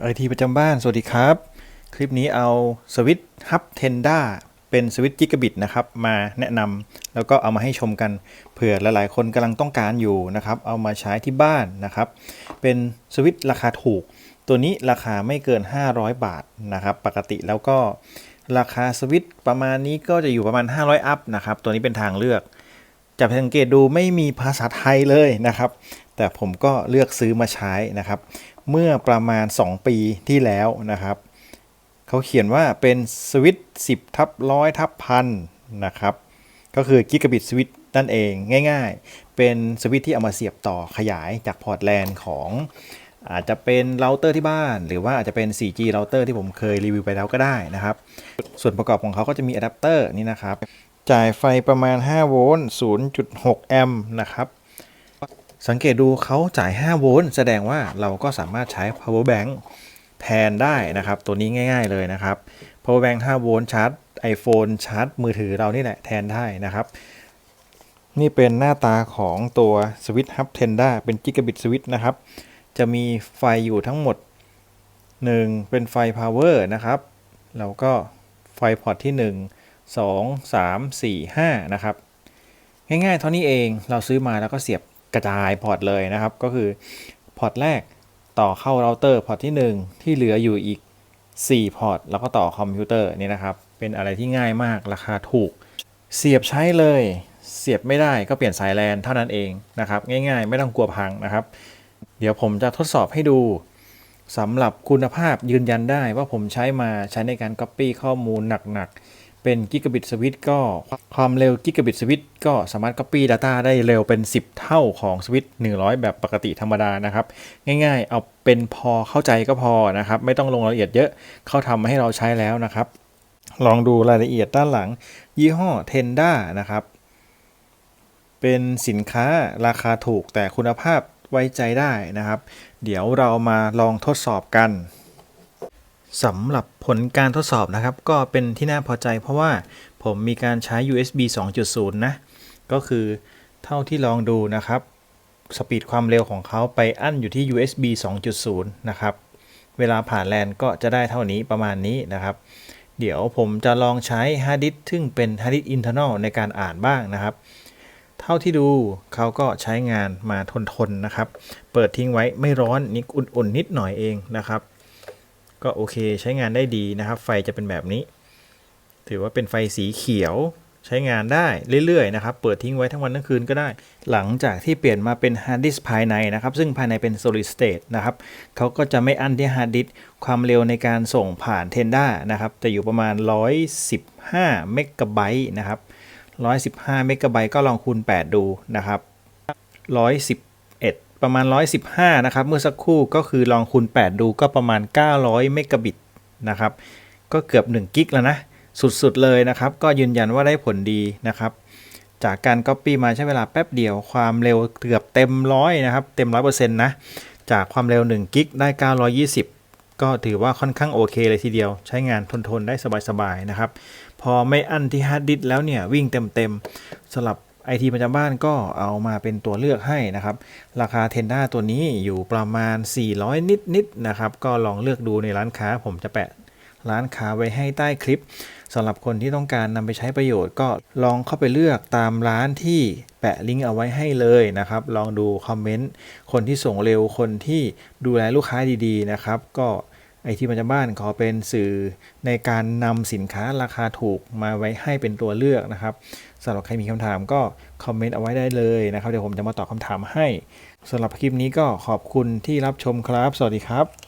ไอทีประจำบ้าน สวัสดีครับ คลิปนี้เอาสวิตช์ฮับเทนด้าเป็นสวิตช์กิกะบิตนะครับ มาแนะนำแล้วก็เอามาให้ชมกันเผื่อหลายๆ คนกำลังต้องการอยู่นะครับ เอามาใช้ที่บ้านนะครับ เป็นสวิตช์ราคาถูก ตัวนี้ราคาไม่เกิน 500 บาทนะครับ ปกติแล้วก็ราคาสวิตช์ประมาณนี้ก็จะอยู่ประมาณ 500 อัพนะครับ ตัวนี้เป็นทางเลือก จะสังเกตดูไม่มีภาษาไทยเลยนะครับ แต่ผมก็เลือกซื้อมาใช้นะครับ เมื่อประมาณ 2 ปีที่แล้วนะครับ เขาเขียนว่าเป็นสวิตช์10ทับร้อยทับพันนะครับ ก็คือกิกะบิตสวิตนั่นเองง่ายๆ เป็นสวิตที่เอามาเสียบต่อขยายจากพอร์ตแลนของอาจจะเป็นเราเตอร์ที่บ้าน หรือว่าอาจจะเป็น 4G เราเตอร์ที่ผมเคยรีวิวไปแล้วก็ได้นะครับ ส่วนประกอบของเขาก็จะมีอะแดปเตอร์นี่นะครับ จ่ายไฟประมาณ 5 โวลต์ 0.6 แอมป์นะครับ สังเกตดูเขาจ่าย 5 โวลต์ แสดงว่าเราก็สามารถใช้ power bank แทนได้นะครับ ตัวนี้ง่าย ๆเลยนะครับ power bank 5 โวลต์ชาร์จ iPhone ชาร์จ มือถือเรานี่แหละแทนได้นะครับ นี่เป็นหน้าตาของตัว Switch Hub Tenda เป็น Gigabit Switch นะครับ จะมีไฟอยู่ทั้งหมด 1 เป็นไฟ power นะครับ แล้วก็ไฟพอร์ตที่ 1 2 3 4 5นะครับง่ายๆเท่านี้เองเราซื้อมาแล้วก็เสียบกระจายพอร์ตเลยนะครับ ก็คือพอร์ตแรกต่อเข้าเราเตอร์พอร์ตที่ 1 ที่เหลืออยู่อีก 4 พอร์ตแล้วก็ต่อคอมพิวเตอร์นี่นะครับ เป็นอะไรที่ง่ายมากราคาถูก เสียบใช้เลย เสียบไม่ได้ก็เปลี่ยนสายแลนเท่านั้นเองนะครับ ง่ายๆ ไม่ต้องกลัวพังนะครับ เดี๋ยวผมจะทดสอบให้ดูสำหรับคุณภาพยืนยันได้ว่าผมใช้มาใช้ในการ Copy ข้อมูลหนักๆ เป็น Gigabit Switch ก็ความเร็ว Gigabit Switch ก็สามารถ Copy Data ได้เร็วเป็น 10 เท่าของ Switch 100 แบบปกติธรรมดานะครับ ง่ายๆ เอาเป็นพอเข้าใจก็พอนะครับ ไม่ต้องลงรายละเอียดเยอะเขาทำมาให้เราใช้แล้วนะครับ ลองดูรายละเอียดด้านหลัง ยี่ห้อ Tenda นะครับ เป็นสินค้าราคาถูกแต่คุณภาพไว้ใจได้นะครับ เดี๋ยวเรามาลองทดสอบกัน สำหรับผลการทดสอบนะครับ ก็เป็นที่น่าพอใจเพราะว่าผมมีการใช้ USB 2.0 นะ ก็คือเท่าที่ลองดูนะครับสปีดความเร็วของเขาไปอั้นอยู่ที่ USB 2.0 นะครับ เวลาผ่านแลนก็จะได้เท่านี้ประมาณนี้นะครับ เดี๋ยวผมจะลองใช้ฮาร์ดดิสซึ่งเป็นฮาร์ดดิสอินเทอร์นอลในการอ่านบ้างนะครับ เท่าที่ดูเขาก็ใช้งานมาทนๆนะครับ เปิดทิ้งไว้ไม่ร้อนนิดอุ่นๆนิดหน่อยเองนะครับ ก็โอเคใช้งานได้ดีนะครับ ไฟจะเป็นแบบนี้ ถือว่าเป็นไฟสีเขียวใช้งานได้เรื่อยๆนะครับ เปิดทิ้งไว้ทั้งวันทั้งคืนก็ได้ หลังจากที่เปลี่ยนมาเป็นฮาร์ดดิสก์ภายในนะครับ ซึ่งภายในเป็น solid state นะครับเขาก็จะไม่อั้นที่ฮาร์ดดิสก์ความเร็วในการส่งผ่าน Tenda นะครับ จะอยู่ประมาณ 115 เมกะไบต์นะครับ 115 เมกะไบต์ก็ลองคูณ 8 ดูนะครับ 111 ประมาณ 115 นะครับ เมื่อสักครู่ก็คือลองคูณ 8 ดูก็ประมาณ 900 เมกะบิตนะครับ ก็เกือบ 1 กิกแล้วนะ สุดๆ เลยนะครับ ก็ยืนยันว่าได้ผลดีนะครับ จากการ Copy มาใช้เวลาแป๊บเดียว ความเร็วเกือบเต็มร้อยนะครับ เต็ม 100%นะ จากความเร็ว 1 กิกได้ 920 ก็ถือว่าค่อนข้างโอเคเลยทีเดียว ใช้งานทนๆ ได้สบายๆ นะครับ พอไม่อั้นที่ฮาร์ดดิสแล้วเนี่ยวิ่งเต็มๆสำหรับ ไอทีประจำบ้านก็เอามาเป็นตัวเลือกให้นะครับ ราคาเทนด้าตัวนี้อยู่ประมาณ 400 นิดๆนะครับ ก็ลองเลือกดูในร้านค้าผมจะแปะร้านค้าไว้ให้ใต้คลิปสำหรับคนที่ต้องการนำไปใช้ประโยชน์ก็ลองเข้าไปเลือกตามร้านที่แปะลิงก์เอาไว้ให้เลยนะครับ ลองดูคอมเมนต์คนที่ส่งเร็วคนที่ดูแลลูกค้าดีๆนะครับ ก็ ไอทีประจำบ้านขอเป็นสื่อในการนำสินค้าราคาถูกมาไว้ให้เป็นตัวเลือกนะครับสำหรับใครมีคำถามก็คอมเมนต์เอาไว้ได้เลยนะครับ เดี๋ยวผมจะมาตอบคำถามให้สำหรับคลิปนี้ก็ขอบคุณที่รับชมครับ สวัสดีครับ